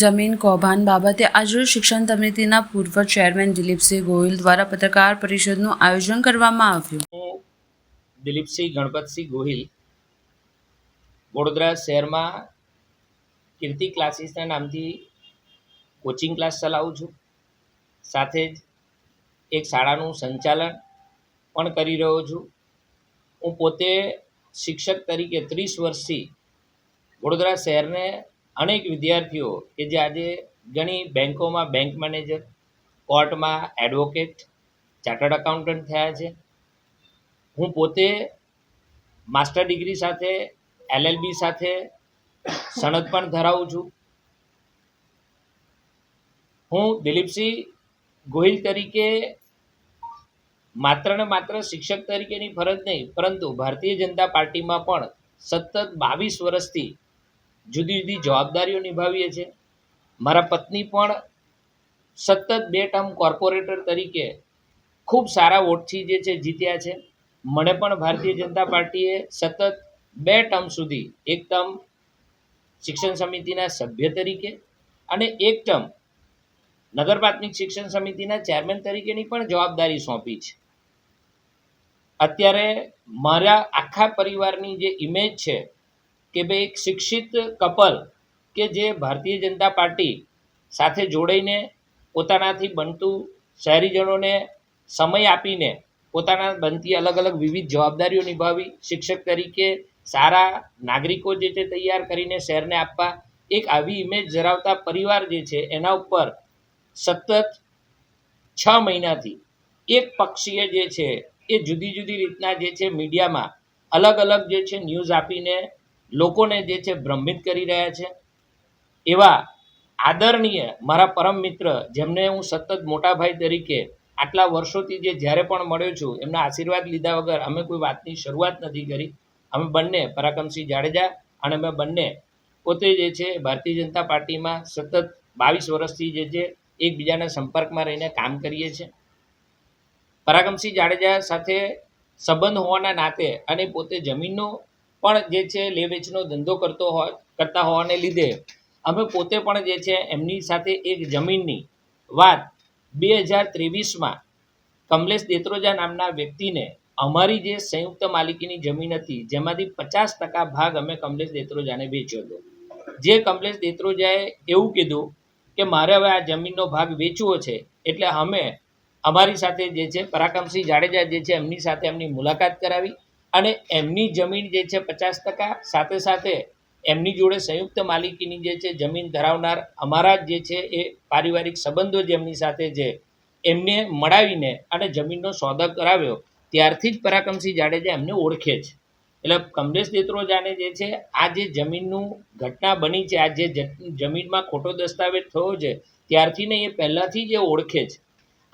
જમીન કૌભાંડ બાબતે આજરોજ શિક્ષણ સમિતિના પૂર્વ ચેરમેન દિલીપસિંહ ગોહિલ દ્વારા પત્રકાર પરિષદનું આયોજન કરવામાં આવ્યું. દિલીપસિંહ ગણપતસિંહ ગોહિલ વડોદરા શહેરમાં કીર્તિ ક્લાસીસના નામથી કોચિંગ ક્લાસ ચલાવું છું. સાથે જ એક શાળાનું સંચાલન પણ કરી રહ્યો છું. હું પોતે શિક્ષક તરીકે ત્રીસ વર્ષથી વડોદરા શહેરને અનેક વિદ્યાર્થીઓ કે જે આજે ઘણી બેન્કોમાં બેંક મેનેજર, કોર્ટમાં એડવોકેટ, ચાર્ટર્ડ એકાઉન્ટન્ટ થયા છે. હું પોતે માસ્ટર ડિગ્રી સાથે, એલએલબી સાથે સનદ પણ ધરાવું છું. હું દિલીપસિંહ ગોહિલ તરીકે માત્ર ને માત્ર શિક્ષક તરીકેની ફરજ નહીં, પરંતુ ભારતીય જનતા પાર્ટીમાં પણ સતત બાવીસ વર્ષથી જુદી જુદી જવાબદારીઓ નિભાવીએ છીએ. મારા પત્ની પણ સતત બે ટર્મ કોર્પોરેટર તરીકે ખૂબ સારા વોટથી જે છે જીત્યા છે. મને પણ ભારતીય જનતા પાર્ટીએ સતત બે ટર્મ સુધી એક ટર્મ શિક્ષણ સમિતિના સભ્ય તરીકે અને એક ટર્મ નગર પ્રાથમિક શિક્ષણ સમિતિના ચેરમેન તરીકેની પણ જવાબદારી સોંપી છે. અત્યારે મારા આખા પરિવારની જે ઇમેજ છે કે ભાઈ એક શિક્ષિત કપલ કે જે ભારતીય જનતા પાર્ટી સાથે જોડાઈને પોતાનાથી બનતું શહેરીજનોને સમય આપીને પોતાના બનતી અલગ અલગ વિવિધ જવાબદારીઓ નિભાવી શિક્ષક તરીકે સારા નાગરિકો જે છે તૈયાર કરીને શહેરને આપવા એક આવી ઇમેજ ધરાવતા પરિવાર જે છે એના ઉપર સતત છ મહિનાથી એક પક્ષીય જે છે એ જુદી જુદી રીતના જે છે મીડિયામાં અલગ અલગ જે છે ન્યૂઝ આપીને લોકોને જે છે ભ્રમિત કરી રહ્યા છે. એવા આદરણીય મારા પરમ મિત્ર, જેમને હું સતત મોટા ભાઈ તરીકે આટલા વર્ષોથી જે જ્યારે પણ મળ્યો છું, એમના આશીર્વાદ લીધા વગર અમે કોઈ વાતની શરૂઆત નથી કરી. અમે બંને પરાક્રમસિંહ જાડેજા અને અમે બંને પોતે જે છે ભારતીય જનતા પાર્ટીમાં સતત બાવીસ વર્ષથી જે છે એકબીજાના સંપર્કમાં રહીને કામ કરીએ છીએ. પરાક્રમસિંહ જાડેજા સાથે સંબંધ હોવાના નાતે અને પોતે જમીનનો પણ જે છે, લે વેચનો ધંધો કરતો હોય, કરતા હોવાને લીધે અમે પોતે પણ જે છે, એમની સાથે એક જમીનની વાત બે હજાર ત્રેવીસમાં કમલેશ દેત્રોજા નામના વ્યક્તિને અમારી જે સંયુક્ત માલિકીની જમીન હતી, જેમાંથી પચાસ ટકા ભાગ અમે કમલેશ દેત્રોજાને વેચ્યો હતો. જે કમલેશ દેત્રોજાએ એવું કીધું કે મારે હવે આ જમીનનો ભાગ વેચવો છે, એટલે અમે અમારી સાથે જે છે, પરાક્રમસિંહ જાડેજા જે છે, એમની સાથે એમની મુલાકાત કરાવી. અને એમની જમીન જે છે પચાસ ટકા, સાથે સાથે એમની જોડે સંયુક્ત માલિકીની જે છે જમીન ધરાવનાર અમારા જ છે એ પારિવારિક સંબંધો જેમની સાથે છે એમને મળાવીને અને જમીનનો સોદો કરાવ્યો, ત્યારથી જ પરાક્રમસિંહ જાડેજા એમને ઓળખે છે. એટલે કમલેશ દેત્રોજાને જે છે આ જે જમીનનું ઘટના બની છે, આ જે જમીનમાં ખોટો દસ્તાવેજ થયો છે, ત્યારથી ને એ પહેલાંથી જ એ ઓળખે છે.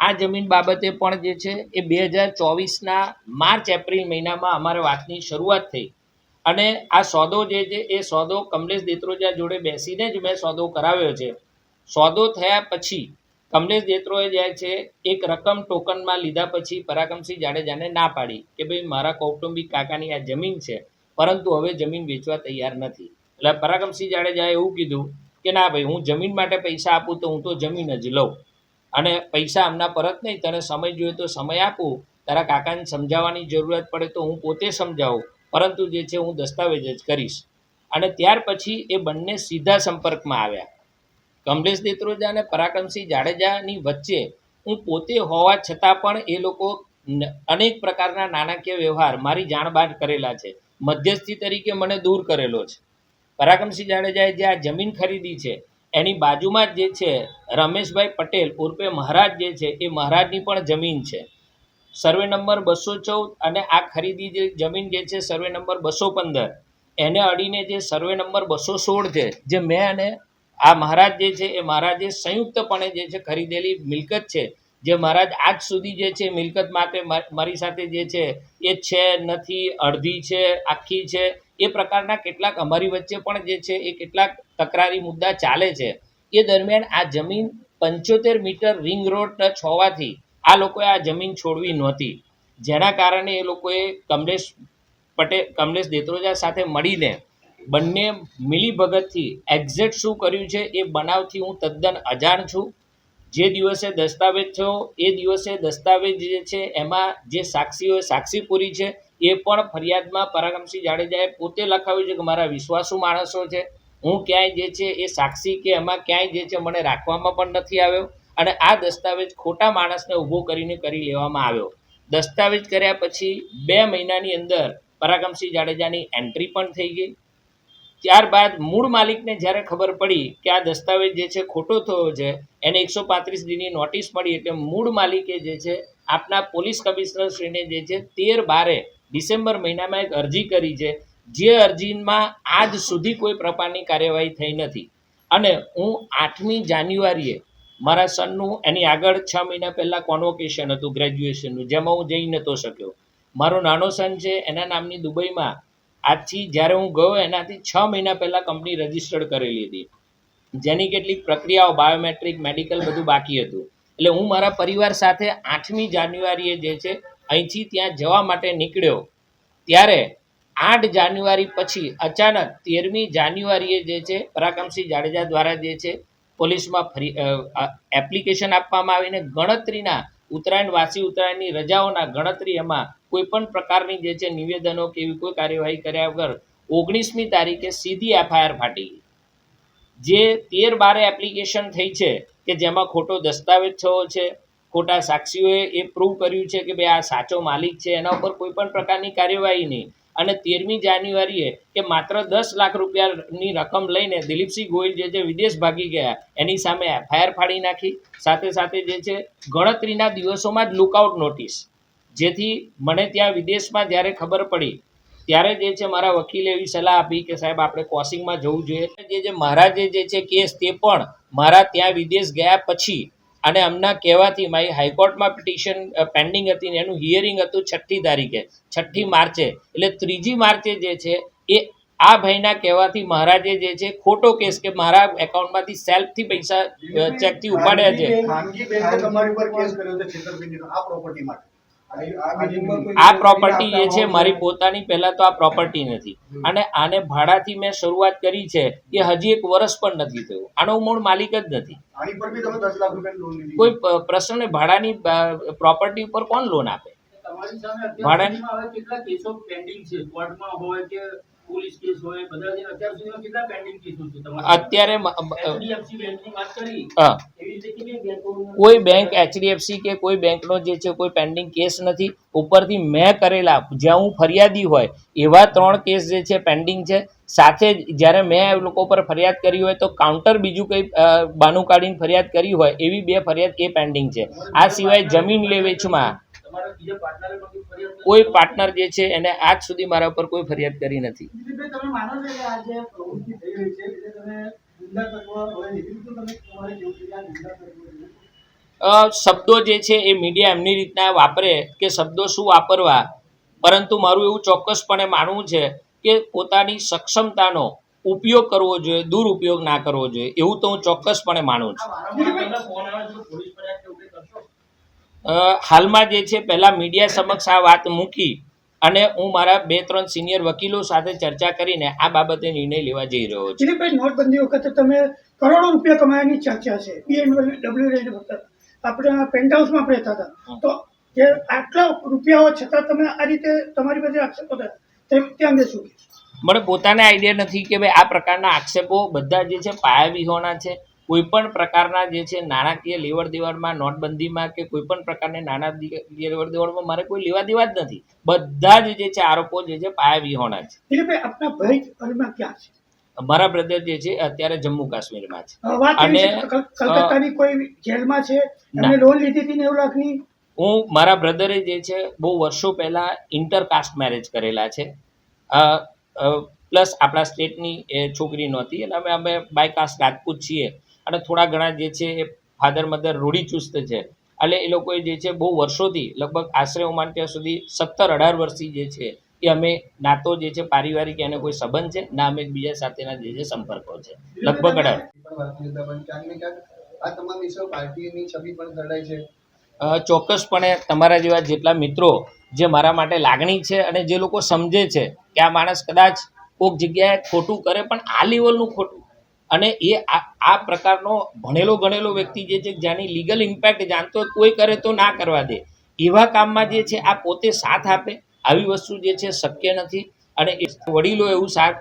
આ જમીન બાબતે પણ જે છે એ બે હજાર ચોવીસના માર્ચ, એપ્રિલ મહિનામાં અમારે વાતની શરૂઆત થઈ. અને આ સોદો જે છે એ સોદો કમલેશ દેત્રોજા જોડે બેસીને જ મેં સોદો કરાવ્યો છે. સોદો થયા પછી કમલેશ દેત્રોએ જે છે એક રકમ ટોકનમાં લીધા પછી પરાક્રમસિંહ જાડેજાને ના પાડી કે ભાઈ મારા કૌટુંબિક કાકાની આ જમીન છે, પરંતુ હવે જમીન વેચવા તૈયાર નથી. એટલે પરાક્રમસિંહ જાડેજાએ એવું કીધું કે ના ભાઈ, હું જમીન માટે પૈસા આપું તો હું તો જમીન જ લઉં. અને પૈસા આમના પરત નહીં. તને સમય જોઈએ તો સમય આપું. તારા કાકાને સમજાવવાની જરૂરત પડે તો હું પોતે સમજાવું. પરંતુ જે છે હું દસ્તાવેજ જ કરીશ. અને ત્યાર પછી એ બંને સીધા સંપર્કમાં આવ્યા. કમલેશ દેત્રોજા અને પરાક્રમસિંહ જાડેજાની વચ્ચે હું પોતે હોવા છતાં પણ એ લોકો અનેક પ્રકારના નાણાકીય વ્યવહાર મારી જાણ બહાર કરેલા છે. મધ્યસ્થી તરીકે મને દૂર કરેલો છે. પરાક્રમસિંહ જાડેજાએ જે આ જમીન ખરીદી છે એની બાજુમાં જ જે છે, રમેશભાઈ પટેલ ઉર્ફે મહારાજ જે છે, એ મહારાજની પણ જમીન છે. સર્વે નંબર બસો ચૌદ અને આ ખરીદી જે જમીન જે છે, સર્વે નંબર બસો પંદર. એને અડીને જે સર્વે નંબર બસો સોળ છે, જે મેં અને આ મહારાજ જે છે, એ મહારાજે સંયુક્તપણે જે છે, ખરીદેલી મિલકત છે. જે મહારાજ આજ સુધી જે છે, મિલકત માટે મારી સાથે જે છે, એ છે નથી, અડધી છે, આખી છે. એ પ્રકારના કેટલાક અમારી વચ્ચે પણ જે છે, એ કેટલાક તકરારી મુદ્દા ચાલે છે. એ દરમિયાન આ જમીન પંચોતેર મીટર રિંગ રોડ ટચ હોવાથી આ લોકોએ આ જમીન છોડવી નહોતી. જેના કારણે એ લોકોએ કમલેશ પટેલ, કમલેશ દેત્રોજા સાથે મળીને બંને મિલીભગતથી એક્ઝેક્ટ શું કર્યું છે એ બનાવથી હું તદ્દન અજાણ છું. જે દિવસે દસ્તાવેજ થયો, એ દિવસે દસ્તાવેજ જે છે એમાં જે સાક્ષીઓએ સાક્ષી પૂરી છે એ પણ ફરિયાદમાં પરાગમસિંહ જાડેજાએ પોતે લખાવ્યું છે કે મારા વિશ્વાસુ માણસો છે. હું ક્યાંય જે છે એ સાક્ષી કે એમાં ક્યાંય જે છે મને રાખવામાં પણ નથી આવ્યો અને આ દસ્તાવેજ ખોટા માણસને ઊભો કરીને કરી લેવામાં આવ્યો. દસ્તાવેજ કર્યા પછી બે મહિનાની અંદર પરાગમસિંહ જાડેજાની એન્ટ્રી પણ થઈ ગઈ. ત્યારબાદ મૂળ માલિકને જ્યારે ખબર પડી કે આ દસ્તાવેજ જે છે ખોટો થયો છે, એને એકસો પાંત્રીસ દીની નોટિસ મળી એટલે મૂળ માલિકે જે છે આપના પોલીસ કમિશનરશ્રીને જે છે તેર બારે ડિસેમ્બર મહિનામાં એક અરજી કરી છે જે અરજીમાં આજ સુધી કોઈ પ્રકારની કાર્યવાહી થઈ નથી. અને હું આઠમી જાન્યુઆરીએ મારા સનનું એની આગળ છ મહિના પહેલાં કોન્વોકેશન હતું ગ્રેજ્યુએશનનું જેમાં હું જઈ નહોતો શક્યો. મારો નાનો સન છે, એના નામની દુબઈમાં આજથી જ્યારે હું ગયો, એનાથી છ મહિના પહેલાં કંપની રજિસ્ટર્ડ કરેલી હતી. જેની કેટલીક પ્રક્રિયાઓ, બાયોમેટ્રિક, મેડિકલ બધું બાકી હતું. એટલે હું મારા પરિવાર સાથે આઠમી જાન્યુઆરીએ જે છે, અહીંથી ત્યાં જવા માટે નીકળ્યો. ત્યારે આઠ જાન્યુઆરી પછી અચાનક તેરમી જાન્યુઆરીએ જે છે, પરાક્રમસિંહ જાડેજા દ્વારા જે છે, પોલીસમાં ફરી એપ્લિકેશન આપવામાં આવીને ગણતરીના ઉત્તરાયણ વાસી ઉત્તરાયણની રજાઓના ગણતરી એમાં કોઈ પણ પ્રકારની જે છે, નિવેદનો કે એવી કોઈ કાર્યવાહી કર્યા વગર ઓગણીસમી તારીખે સીધી એફઆઈઆર ફાટી જે તેર બારે એપ્લિકેશન થઈ છે કે જેમાં ખોટો દસ્તાવેજ થયો છે, ખોટા સાક્ષીઓએ એ પ્રૂવ કર્યું છે કે ભાઈ આ સાચો માલિક છે, એના ઉપર કોઈ પણ પ્રકારની કાર્યવાહી નહીં. અને તેરમી જાન્યુઆરીએ કે માત્ર દસ લાખ રૂપિયાની રકમ લઈને દિલીપસિંહ ગોયલ જે છે વિદેશ ભાગી ગયા. એની સામે એફઆઈઆર ફાડી નાખી. સાથે સાથે જે છે ગણતરીના દિવસોમાં જ લુકઆઉટ નોટિસ જેથી મને ત્યાં વિદેશમાં જ્યારે ખબર પડી, ત્યારે જે છે મારા વકીલે એવી સલાહ આપી કે સાહેબ આપણે કોસિંગમાં જવું જોઈએ. જે જે મારા જે જે છે કેસ તે પણ મારા ત્યાં વિદેશ ગયા પછી અને એમના કહેવાથી મારી હાઈકોર્ટમાં પિટિશન પેન્ડિંગ હતી ને એનું હિયરિંગ હતું છઠ્ઠી તારીખે, છઠ્ઠી માર્ચે. એટલે ત્રીજી માર્ચે જે છે એ આ ભાઈના કહેવાથી મહારાજે જે છે ખોટો કેસ કે મારા એકાઉન્ટમાંથી સેલ્ફથી પૈસા ચેકથી ઉપાડ્યા છે. આ પ્રોપર્ટી જે છે મારી પોતાની પહેલાં તો આ પ્રોપર્ટી નથી. અને આને ભાડાથી મેં શરૂઆત કરી છે એ હજી એક વર્ષ પણ નથી થયું. આનો હું મૂળ માલિક જ નથી. આની પર બી તમે દસ લાખ રૂપિયાની લોન લીધી. કોઈ પ્રશ્ન ભાડાની પ્રોપર્ટી ઉપર કોણ લોન આપે? તમારી સામે અત્યાર ભાડાની- કેટલા કેસો પેન્ડિંગ છે? કોર્ટમાં હોય કે પોલીસ કેસ હોય બધા જે અત્યાર સુધીમાં કેટલા પેન્ડિંગ કેસો છે તમારા? અત્યારે મ- બેંકની વાત કરી? હા. એવી રીતે કેટલી બેંકોનું કોઈ બેંક એચડીએફસી કે કોઈ બેંકનો જે છે કોઈ પેન્ડિંગ કેસ નથી. ઉપરથી મેં કરેલા જ્યાં હું ફરિયાદી હોય એવા ત્રણ કેસ જે છે પેન્ડિંગ છે. સાથે જ જ્યારે મેં એ લોકો પર ફરિયાદ કરી હોય તો કાઉન્ટર બીજું કંઈ બાનું કાઢીને ફરિયાદ કરી હોય એવી બે ફરિયાદ એ પેન્ડિંગ છે. આ સિવાય જમીન લે કોઈ પાર્ટનર જે છે એને આજ સુધી મારા ઉપર કોઈ ફરિયાદ કરી નથી. શબ્દો જે છે એ મીડિયા એમની રીતના વાપરે કે શબ્દો શું વાપરવા? પરંતુ મારું એવું ચોક્કસપણે માનવું છે કે પોતાની સક્ષમતાનો ઉપયોગ કરવો જોઈએ દુરુપયોગ ના કરવો જોઈએ. એવું તો હું ચોક્કસપણે માનું છું. હાલમાં જે છે પહેલાં મીડિયા સમક્ષ આ વાત મૂકી અને હું મારા બે ત્રણ સિનિયર વકીલો સાથે ચર્ચા કરીને આ બાબતે નિર્ણય લેવા જઈ રહ્યો છું. દિલીપભાઈ નોટબંધી વખતે તમે કરોડો રૂપિયા કમાયાની ચર્ચા છે. પીએનડબ્લ્યુ રેટ વખતે. આપણે પેન્ટ હાઉસમાં આપણે રહેતા હતા. તો જે આટલા રૂપિયા હોવા છતાં તમે આ રીતે તમારી પાસે આક્ષેપો થયા તેમ તે અંગે શું મને પોતાને આઈડિયા નથી કે ભાઈ આ પ્રકારના આક્ષેપો બધા જે છે પાયા વિહોણા છે. કોઈ પણ પ્રકારના જે છે નાણાકીય લેવડ દેવડમાં નોટબંધીમાં કે કોઈ પણ પ્રકારની નાણાં લેવડ દેવડમાં મારે કોઈ લેવા દેવા જ નથી. બધા જ જે છે આરોપો જે છે પાયા વિહોણા છે આપના ભાઈ ક્યાં છે? મારા બ્રધર જે છે અત્યારે જમ્મુ કાશ્મીરમાં છે. અને, કલકત્તાની કોઈ જેલમાં છે? ના. લોન લીધી હતી નેવું લાખની હું મારા બ્રધરે જે છે બહુ વર્ષો પહેલાં ઇન્ટરકાસ્ટ મેરેજ કરેલા છે. પ્લસ આપણા સ્ટેટની એ છોકરી નહોતી. એટલે અમે અમે બાય કાસ્ટ રાજપૂત છીએ. અને થોડા ઘણા જે છે એ ફાધર મધર રૂઢિચુસ્ત છે. એટલે એ લોકોએ જે છે બહુ વર્ષોથી લગભગ આશરે હું માન ત્યાં સુધી સત્તર અઢાર વર્ષથી જે છે એ અમે ના તો જે છે પારિવારિક એને કોઈ સંબંધ છે ના અમે એકબીજા સાથેના જે છે સંપર્કો છે. લગભગ અઢાર. આ તમામ વિષયો પાર્ટીની છબી પણ સડાય છે. ચોક્કસપણે તમારા જેવા જેટલા મિત્રો જે મારા માટે લાગણી છે અને જે લોકો સમજે છે કે આ માણસ કદાચ કોઈક જગ્યાએ ખોટું કરે પણ આ લેવલનું ખોટું અને એ આ પ્રકારનો ભણેલો ગણેલો વ્યક્તિ જે છે, જેની લીગલ ઇમ્પેક્ટ જાણતો કોઈ કરે તો ના કરવા દે. એવા કામમાં જે છે, આ પોતે સાથ આપે. આવી વસ્તુ જે છે, શક્ય નથી. અને વડીલો એવું સાથ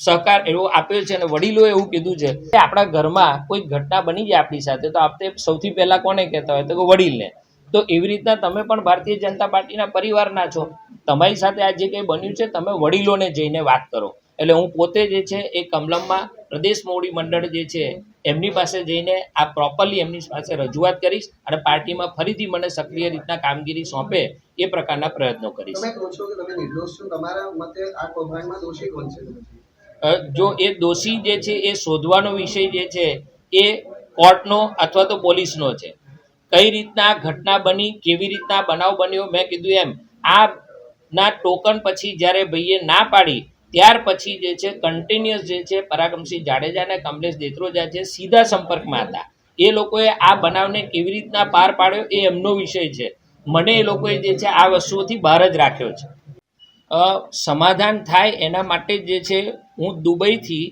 સહકાર એવો આપ્યો છે અને વડીલોએ એવું કીધું છે કે આપણા ઘરમાં કોઈ ઘટના બની જાય આપણી સાથે, તો આપણે સૌથી પહેલાં કોને કહેતા હોય? તો કે વડીલને. તો એવી રીતના તમે પણ ભારતીય જનતા પાર્ટીના પરિવારના છો. તમારી સાથે આ જે કંઈ બન્યું છે, તમે વડીલોને જઈને વાત કરો. એટલે હું પોતે જે છે એ કમલમમાં પ્રદેશ મોવડી મંડળ જે છે એમની પાસે જઈને આ પ્રોપરલી એમની પાસે રજૂઆત કરીશ અને પાર્ટીમાં ફરીથી મને સક્રિય રીતના કામગીરી સોંપે એ પ્રકારના પ્રયત્નો કરીશ. જો એ દોષી જે છે એ શોધવાનો વિષય જે છે એ કોર્ટનો અથવા તો પોલીસનો છે. કઈ રીતના ઘટના બની કેવી રીતના બનાવ બન્યો? મેં કીધું એમ આ ના ટોકન પછી જ્યારે ભાઈએ ના પાડી ત્યાર પછી જે છે કન્ટિન્યુઅસ જે છે પરાગમસિંહ જાડેજા અને કમલેશ દેત્રોજા છે સીધા સંપર્કમાં હતા. એ લોકોએ આ બનાવને કેવી રીતના પાર પાડ્યો એ એમનો વિષય છે. મને એ લોકોએ જે છે, આ વસ્તુઓથી બહાર જ રાખ્યો છે. સમાધાન થાય એના માટે જે છે, હું દુબઈથી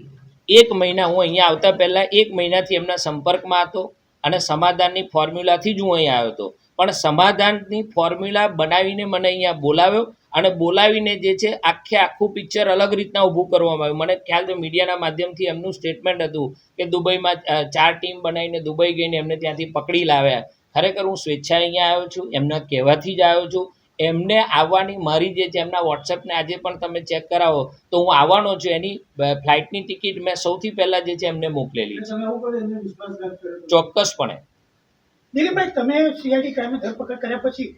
એક મહિના, હું અહીંયા આવતા પહેલાં એક મહિનાથી એમના સંપર્કમાં હતો અને સમાધાનની ફોર્મ્યુલાથી જ હું અહીંયા આવ્યો હતો. પણ સમાધાનની ફોર્મ્યુલા બનાવીને મને અહીંયા બોલાવ્યો અને બોલાવીને જે છે આખે આખું પિક્ચર અલગ રીતના ઊભું કરવામાં આવ્યું. મને ખ્યાલ છે મીડિયાના માધ્યમથી એમનું સ્ટેટમેન્ટ હતું કે દુબઈમાં ચાર ટીમ બનાવીને દુબઈ ગઈને એમને ત્યાંથી પકડી લાવ્યા. ખરેખર હું સ્વેચ્છાએ અહીંયા આવ્યો છું એમના કહેવાથી જ આવ્યો છું. એમને આવવાની મારી જે છે એમના વોટ્સએપને આજે પણ તમે ચેક કરાવો તો હું આવવાનો છું. એની ફ્લાઇટની ટિકિટ મેં સૌથી પહેલાં જે છે એમને મોકલેલી છે. ચોક્કસપણે. દિલીપભાઈ તમે સીઆઈડી ક્રાઇમે ધરપકડ કર્યા પછી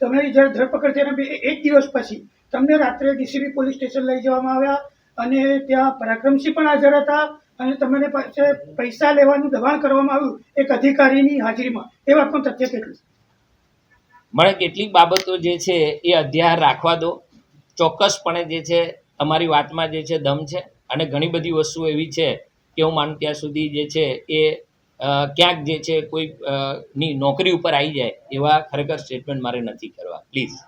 તમારી જ્યારે ધરપકડ થયાના બે એક દિવસ પછી તમને રાત્રે ડીસીબી પોલીસ સ્ટેશન લઈ જવામાં આવ્યા અને ત્યાં પરાક્રમસિંહ પણ હાજર હતા અને તમને પાસે પૈસા લેવાનું દબાણ કરવામાં આવ્યું એક અધિકારીની હાજરીમાં. એ વાતનું તથ્ય કેટલું? મને કેટલીક બાબતો જે છે એ અધ્યાર રાખવા દો. ચોક્કસપણે જે છે તમારી વાતમાં જે છે દમ છે અને ઘણી બધી વસ્તુઓ એવી છે કે હું માનું ત્યાં સુધી જે છે એ ક્યાંક જે છે કોઈ ની નોકરી ઉપર આવી જાય એવા ખરેખર સ્ટેટમેન્ટ મારે નથી કરવા. પ્લીઝ